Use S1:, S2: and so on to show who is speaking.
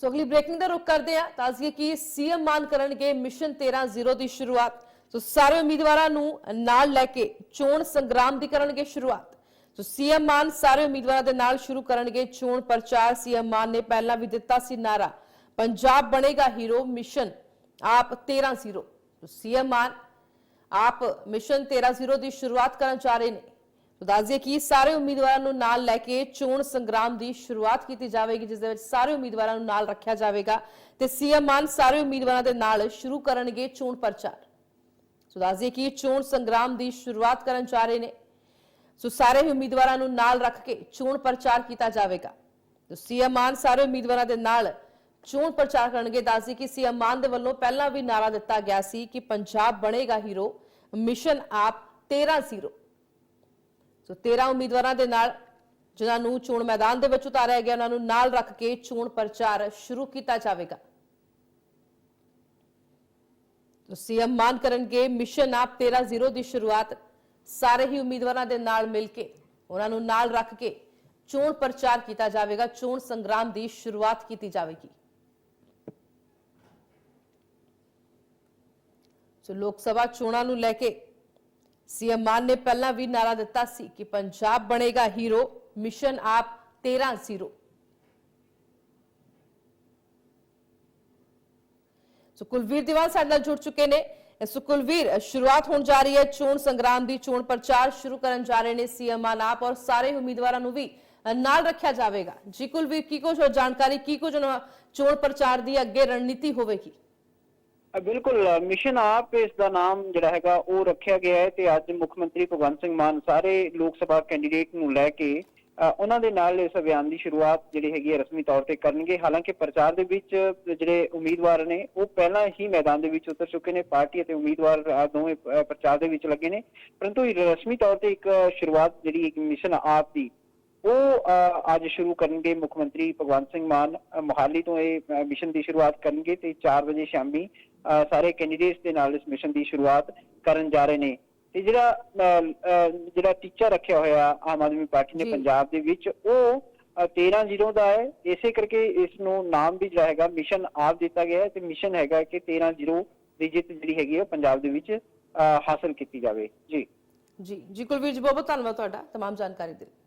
S1: ਸੋ ਅਗਲੀ ਬ੍ਰੇਕਿੰਗ ਦਾ ਰੁਕ ਕਰਦੇ ਆ ਤਾਜ਼ੀ ਕੀ ਸੀਐਮ ਮਾਨ ਕਰਨਗੇ ਮਿਸ਼ਨ 13-0 ਦੀ ਸ਼ੁਰੂਆਤ। ਸੋ ਸਾਰੇ ਉਮੀਦਵਾਰਾਂ ਨੂੰ ਨਾਲ ਲੈ ਕੇ ਚੋਣ ਸੰਗਰਾਮ ਦੀ ਕਰਨਗੇ ਸ਼ੁਰੂਆਤ। ਸੋ ਸੀਐਮ ਮਾਨ ਸਾਰੇ ਉਮੀਦਵਾਰਾਂ ਦੇ ਨਾਲ ਸ਼ੁਰੂ ਕਰਨਗੇ ਚੋਣ ਪ੍ਰਚਾਰ। ਸੀਐਮ ਮਾਨ ਨੇ ਪਹਿਲਾਂ ਵੀ ਦਿੱਤਾ ਸੀ ਨਾਰਾ ਪੰਜਾਬ ਬਣੇਗਾ ਹੀਰੋ ਮਿਸ਼ਨ ਆਪ 13-0 ਸੋ ਸੀਐਮ ਮਾਨ ਆਪ ਮਿਸ਼ਨ 13-0 ਦੀ ਸ਼ੁਰੂਆਤ ਕਰਨ ਜਾ ਰਹੇ ਨੇ। ਦੱਸ ਦਈਏ ਕਿ ਸਾਰੇ ਉਮੀਦਵਾਰਾਂ ਨੂੰ ਨਾਲ ਲੈ ਕੇ ਚੋਣ ਸੰਗਰਾਮ ਦੀ ਸ਼ੁਰੂਆਤ ਕੀਤੀ ਜਾਵੇਗੀ, ਜਿਸ ਦੇ ਵਿੱਚ ਸਾਰੇ ਉਮੀਦਵਾਰਾਂ ਨੂੰ ਨਾਲ ਰੱਖਿਆ ਜਾਵੇਗਾ ਤੇ ਸੀਐਮ ਮਾਨ ਸਾਰੇ ਉਮੀਦਵਾਰਾਂ ਦੇ ਨਾਲ ਸ਼ੁਰੂ ਕਰਨਗੇ ਚੋਣ ਪ੍ਰਚਾਰ। ਸੋ ਦੱਸ ਦਈਏ ਕਿ ਚੋਣ ਸੰਗਰਾਮ ਦੀ ਸ਼ੁਰੂਆਤ ਕਰਨ ਜਾ ਰਹੇ ਨੇ। ਸੋ ਸਾਰੇ ਉਮੀਦਵਾਰਾਂ ਨੂੰ ਨਾਲ ਰੱਖ ਕੇ ਚੋਣ ਪ੍ਰਚਾਰ ਕੀਤਾ ਜਾਵੇਗਾ। ਤੇ ਸੀਐਮ ਮਾਨ ਸਾਰੇ ਉਮੀਦਵਾਰਾਂ ਦੇ ਨਾਲ ਚੋਣ ਪ੍ਰਚਾਰ ਕਰਨਗੇ। ਦੱਸਦੀ ਕਿ ਸੀਐਮ ਮਾਨ ਦੇ ਵੱਲੋਂ ਪਹਿਲਾਂ ਵੀ ਨਾਰਾ ਦਿੱਤਾ ਗਿਆ ਸੀ ਕਿ ਪੰਜਾਬ ਬਣੇਗਾ ਹੀਰੋ, ਮਿਸ਼ਨ ਆਪ 13-0 ਸੋ 13 ਉਮੀਦਵਾਰਾਂ ਦੇ ਨਾਲ ਜਿਨ੍ਹਾਂ ਨੂੰ ਚੋਣ ਮੈਦਾਨ ਦੇ ਵਿੱਚ ਉਤਾਰਿਆ ਗਿਆ, ਉਹਨਾਂ ਨੂੰ ਨਾਲ ਰੱਖ ਕੇ ਚੋਣ ਪ੍ਰਚਾਰ ਸ਼ੁਰੂ ਕੀਤਾ ਜਾਵੇਗਾ। ਤੋ ਸੀਐਮ ਮਾਨ ਕਰਨਗੇ ਮਿਸ਼ਨ ਆਪ 13-0 ਦੀ ਸ਼ੁਰੂਆਤ। ਸਾਰੇ ਹੀ ਉਮੀਦਵਾਰਾਂ ਦੇ ਨਾਲ ਮਿਲ ਕੇ, ਉਹਨਾਂ ਨੂੰ ਨਾਲ ਰੱਖ ਕੇ ਚੋਣ ਪ੍ਰਚਾਰ ਕੀਤਾ ਜਾਵੇਗਾ, ਚੋਣ ਸੰਗਰਾਮ ਦੀ ਸ਼ੁਰੂਆਤ ਕੀਤੀ ਜਾਵੇਗੀ। ਸੋ ਲੋਕ ਸਭਾ ਚੋਣਾਂ ਨੂੰ ਲੈ ਕੇ ਸੀਐਮ ਮਾਨ ਨੇ ਪਹਿਲਾਂ ਵੀ ਨਾਰਾ ਦਿੱਤਾ ਸੀ ਕਿ ਪੰਜਾਬ ਬਣੇਗਾ ਹੀਰੋ, ਮਿਸ਼ਨ ਆਪ 13-0 ਸੋ ਕੁਲਵੀਰ ਦੀਵਾਨ ਸਾਡੇ ਨਾਲ ਜੁੜ ਚੁੱਕੇ ਨੇ। ਸੋ ਕੁਲਵੀਰ, ਸ਼ੁਰੂਆਤ ਹੋਣ ਜਾ ਰਹੀ ਹੈ ਚੋਣ ਸੰਗਰਾਮ ਦੀ, ਚੋਣ ਪ੍ਰਚਾਰ ਸ਼ੁਰੂ ਕਰਨ ਜਾ ਰਹੇ ਨੇ ਸੀਐਮ ਮਾਨ ਆਪ ਔਰ ਸਾਰੇ ਉਮੀਦਵਾਰਾਂ ਨੂੰ ਵੀ ਨਾਲ ਰੱਖਿਆ ਜਾਵੇਗਾ। ਜੀ ਕੁਲਵੀਰ, ਕੀ ਕੁਝ ਹੋਰ ਜਾਣਕਾਰੀ, ਕੀ ਕੁਝ ਚੋਣ ਪ੍ਰਚਾਰ ਦੀ ਅੱਗੇ ਰਣਨੀਤੀ ਹੋਵੇਗੀ?
S2: ਬਿਲਕੁਲ ਮਿਸ਼ਨ ਆਪ ਇਸ ਦਾ ਨਾਮ ਜਿਹੜਾ ਹੈਗਾ ਉਹ ਰੱਖਿਆ ਗਿਆ ਹੈ ਤੇ ਅੱਜ ਮੁੱਖ ਮੰਤਰੀ ਭਗਵੰਤ ਸਿੰਘ ਮਾਨ ਸਾਰੇ ਲੋਕ ਸਭਾ ਕੈਂਡੀਡੇਟ ਨੂੰ ਲੈ ਕੇ ਉਹਨਾਂ ਦੇ ਨਾਲ ਇਸ ਅਭਿਆਨ ਦੀ ਸ਼ੁਰੂਆਤ ਜਿਹੜੀ ਹੈਗੀ ਹੈ ਰਸਮੀ ਤੌਰ ਤੇ ਕਰਨਗੇ। ਹਾਲਾਂਕਿ ਪ੍ਰਚਾਰ ਦੇ ਵਿੱਚ ਜਿਹੜੇ ਉਮੀਦਵਾਰ ਨੇ, ਉਹ ਪਹਿਲਾਂ ਹੀ ਮੈਦਾਨ ਦੇ ਵਿੱਚ ਉਤਰ ਚੁੱਕੇ ਨੇ, ਪਾਰਟੀ ਅਤੇ ਉਮੀਦਵਾਰ ਦੋਵੇਂ ਪ੍ਰਚਾਰ ਦੇ ਵਿੱਚ ਲੱਗੇ ਨੇ। ਪਰੰਤੂ ਰਸਮੀ ਤੌਰ ਤੇ ਇੱਕ ਸ਼ੁਰੂਆਤ ਜਿਹੜੀ ਇੱਕ ਮਿਸ਼ਨ ਆਪ ਦੀ ਉਹ ਅ, ਅੱਜ ਸ਼ੁਰੂ ਕਰਨਗੇ ਮੁੱਖ ਮੰਤਰੀ ਭਗਵੰਤ ਸਿੰਘ ਮਾਨ ਅ, ਮੋਹਾਲੀ ਤੋਂ ਇਹ ਅ, ਮਿਸ਼ਨ ਦੀ ਸ਼ੁਰੂਆਤ ਕਰਨਗੇ ਤੇ 4 ਵਜੇ ਸ਼ਾਮੀ ਅ, ਸਾਰੇ ਕੈਂਡੀਡੇਟਸ ਦੇ ਨਾਲ ਇਸ ਮਿਸ਼ਨ ਦੀ ਸ਼ੁਰੂਆਤ ਕਰਨ ਜਾ ਰਹੇ ਨੇ ਤੇ ਜਿਹੜਾ ਅ, ਅ, ਜਿਹੜਾ ਟੀਚਾ ਰੱਖਿਆ ਹੋਇਆ ਆਮ ਆਦਮੀ ਪਾਰਟੀ ਨੇ
S1: ਜੀ।
S2: ਪੰਜਾਬ ਦੇ ਵਿੱਚ ਉਹ 13-0 ਦਾ ਹੈ ਇਸੇ ਕਰਕੇ ਇਸ ਨੂੰ ਨਾਮ ਵੀ ਜਿਹੜਾ ਹੈਗਾ ਮਿਸ਼ਨ ਆਪ ਦਿੱਤਾ ਗਿਆ ਹੈ ਤੇ ਮਿਸ਼ਨ ਹੈਗਾ ਕਿ 13-0 ਦੀ ਜਿੱਤ ਜਿਹੜੀ ਹੈਗੀ ਹੈ ਉਹ ਪੰਜਾਬ ਦੇ ਵਿੱਚ ਅ, ਹਾਸਲ ਕੀਤੀ ਜਾਵੇ ਜੀ
S1: ਜੀ ਜੀ ਕੁਲਵੀਰ ਜੀ ਬਹੁਤ ਬਹੁਤ ਧੰਨਵਾਦ ਤੁਹਾਡਾ तमाम ਜਾਣਕਾਰੀ ਦੇ ਲਈ